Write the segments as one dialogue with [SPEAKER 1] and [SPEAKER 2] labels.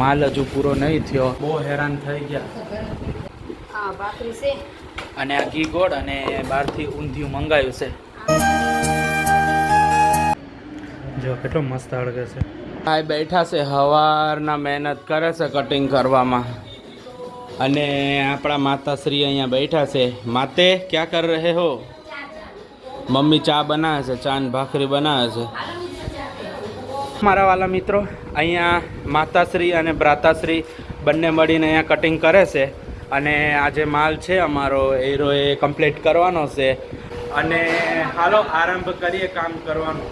[SPEAKER 1] માલ હજુ પૂરો નહીં થયો. બહુ હેરાન થઈ ગયા.
[SPEAKER 2] હા ભાખરી છે.
[SPEAKER 1] અને આ ઘી ગોળ અને બહારથી ઊંધિયું મંગાવ્યું છે. જો કેટલો મસ્ત અળગે છે. આ બેઠા છે હવારના મહેનત કરે છે કટિંગ કરવામાં. અને આપણા માતાશ્રી અહીંયા બેઠા છે. માતે ક્યાં કર રહે હો? મમ્મી ચા બનાવે છે ચા ને ભાખરી બનાવે છે. મારા વાલા મિત્રો, અહીંયા માતાશ્રી અને ભ્રાતાશ્રી બંને મળીને અહીંયા કટિંગ કરે છે અને આ જે માલ છે અમારો એરો એ કમ્પ્લીટ કરવાનો છે. અને હાલો, આરંભ કરીએ કામ કરવાનું.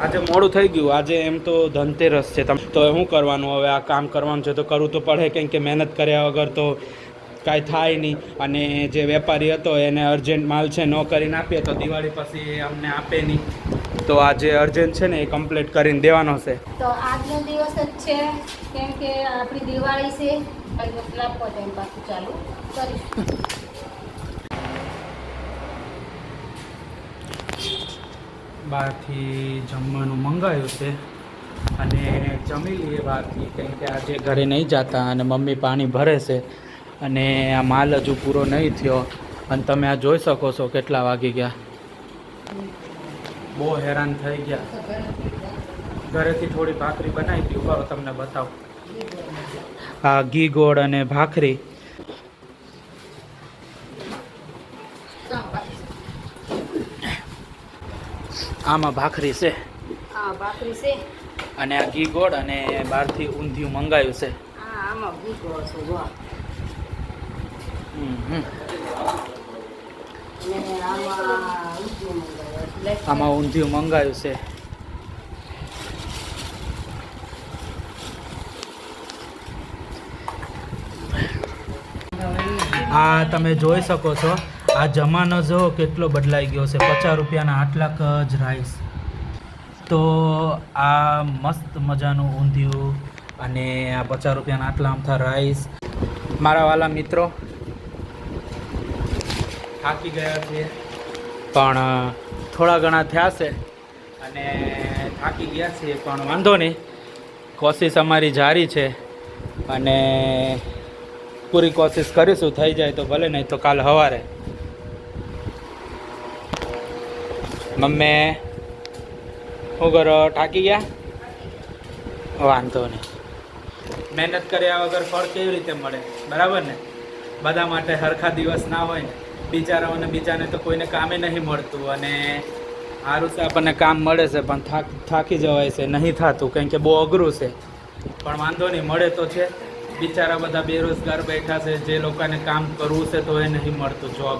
[SPEAKER 1] આજે મોડું થઈ ગયું, આજે એમ તો ધનતેરસ છે. તમ તો શું કરવાનું? હવે આ કામ કરવાનું છે, તો કરવું તો પડે, કેમ કે મહેનત કર્યા વગર તો કાંઈ થાય નહીં. અને જે વેપારી હતો, એને અર્જન્ટ માલ છે, ન કરીને આપીએ, તો દિવાળી પછી એ અમને આપે નહીં. તો આ જે અર્જન્ટ છે ને એ કમ્પ્લીટ કરીને દેવાનો છે.
[SPEAKER 2] તો આજનો દિવસ જ છે કેમ કે આપણી દિવાળી છે પાછું ચાલુ કરીશું.
[SPEAKER 1] બહારથી જમવાનું મંગાવ્યું છે અને જમી લઈએ બહારથી કેમ કે આજે ઘરે નહીં જતા અને મમ્મી પાણી ભરે છે અને આ માલ હજુ પૂરો નહીં થયો. અને તમે આ જોઈ શકો છો કેટલા વાગી ગયા. બહુ હેરાન થઈ ગયા. ઘરેથી થોડી ભાખરી બનાવી હતી. ઊભા તમને બતાવું. આ ઘી ગોળ અને ભાખરી. આમાં ભાખરી છે.
[SPEAKER 2] ભાખરી છે.
[SPEAKER 1] અને આ ઘી ગોળ અને બહારથી ઊંધિયું મંગાવ્યું છે.
[SPEAKER 2] આમાં ઘી ગોળ છે
[SPEAKER 1] હમ, હમ.
[SPEAKER 2] આમાં ઊંધિયું મંગાવ્યું
[SPEAKER 1] છે. આ તમે જોઈ શકો છો, આ જમાનો જો કેટલો બદલાઈ ગયો છે. પચાસ રૂપિયાના આટલાક જ રાઈસ તો આ મસ્ત મજાનું ઊંધિયું અને આ પચાસ રૂપિયાના આટલા અમથા રાઈસ મારા વાલા મિત્રો થાકી ગયા છીએ. પણ થોડા ઘણા થયા છે અને થાકી ગયા છીએ, પણ વાંધો નહીં. કોશિશ અમારી જારી છે અને પૂરી કોશિશ કરીશું, થઈ જાય તો ભલે, નહીં તો કાલ સવારે મમ્મી શું કરો થાકી ગયા? વાંધો નહીં. મહેનત કર્યા વગર ફળ કેવી રીતે મળે? બરાબર ને? બધા માટે હરખા દિવસ ના હોય ને. બિચારાઓને બીજાને તો કોઈને કામે નહીં મળતું અને સારું છે આપણને કામ મળે છે, પણ થાક, થાકી જવાય છે, નહીં થતું કેમ કે બહુ અઘરું છે. પણ વાંધો નહીં, મળે તો છે. બિચારા બધા બેરોજગાર બેઠા છે, જે લોકોને કામ કરવું છે તો એ નહીં મળતું જોબ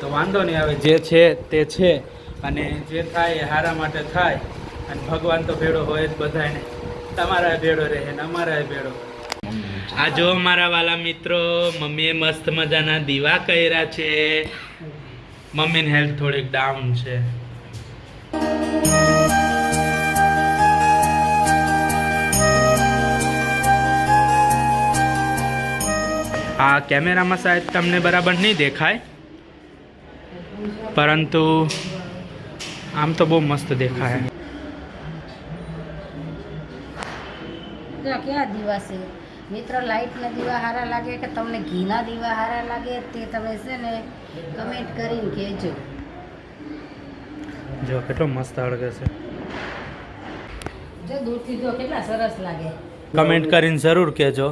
[SPEAKER 1] તો વાંધો નહીં આવે, જે છે તે છે. અને જે થાય એ હારા માટે થાય. અને ભગવાન તો ભેળો હોય જ બધાને તમારા ભેળો રહે ને અમારા ભેળો. આ જો મારા વાલા મિત્રો, મમ્મીએ મસ્ત મજાના દીવા કર્યા છે. મમ્મીની હેલ્થ થોડીક ડાઉન છે. આ કેમેરામાં શાયદ તમને બરાબર નહીં દેખાય, પરંતુ આમ તો બહુ મસ્ત દેખાય.
[SPEAKER 2] ક્યાં દીવા મિત્ર લાઇટના દીવા સારા લાગે કે તમને ઘીના દીવા સારા લાગે તે તમે છે ને કમેન્ટ કરીને કહેજો.
[SPEAKER 1] જો કેટલો મસ્ત હળગે છે.
[SPEAKER 2] જો દૂરથી જો કેટલા સરસ લાગે.
[SPEAKER 1] કમેન્ટ કરીને જરૂર કહેજો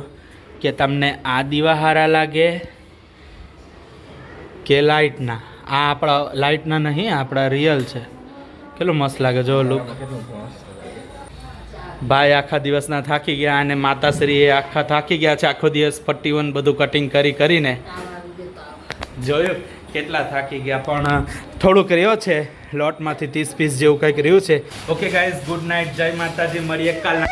[SPEAKER 1] કે તમને આ દીવા સારા લાગે કે લાઇટના આ આપણા લાઇટના નહીં આપણા રિયલ છે. કેટલું મસ્ત લાગે જો લુક ભાઈ આખા દિવસના થાકી ગયા અને માતાશ્રી એ આખા થાકી ગયા છે. આખો દિવસ પટ્ટીઓને બધું કટિંગ કરી કરીને. જોયું કેટલા થાકી ગયા, પણ થોડુંક રહ્યો છે. લોટમાંથી ત્રીસ પીસ જેવું કંઈક રહ્યું છે. ઓકે ગાઈઝ ગુડ નાઇટ જય માતાજી. મળીએ કાલના